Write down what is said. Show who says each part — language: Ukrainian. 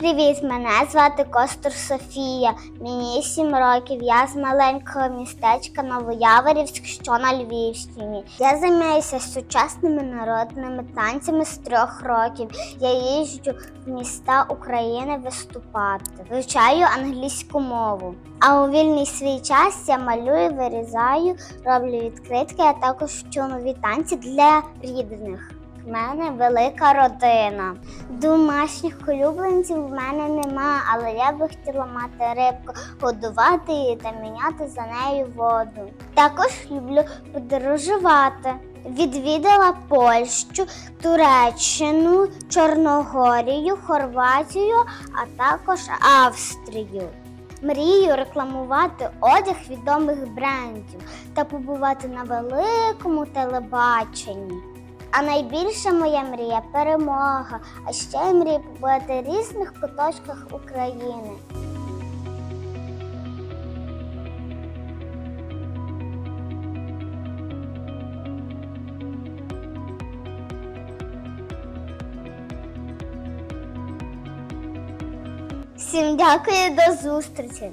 Speaker 1: Привіт, мене звати Костур Софія. Мені 7 років. Я з маленького містечка Новояворівськ, що на Львівщині. Я займаюся сучасними народними танцями з трьох років. Я їжджу в міста України виступати. Вивчаю англійську мову. А у вільний свій час я малюю, вирізаю, роблю відкритки, а також вчу нові танці для рідних. В мене велика родина. Домашніх улюбленців в мене нема, але я би хотіла мати рибку, годувати її та міняти за нею воду. Також люблю подорожувати. Відвідала Польщу, Туреччину, Чорногорію, Хорватію, а також Австрію. Мрію рекламувати одяг відомих брендів та побувати на великому телебаченні. А найбільша моя мрія перемога. А ще я мрію побувати в різних куточках України. Всім дякую до зустрічі!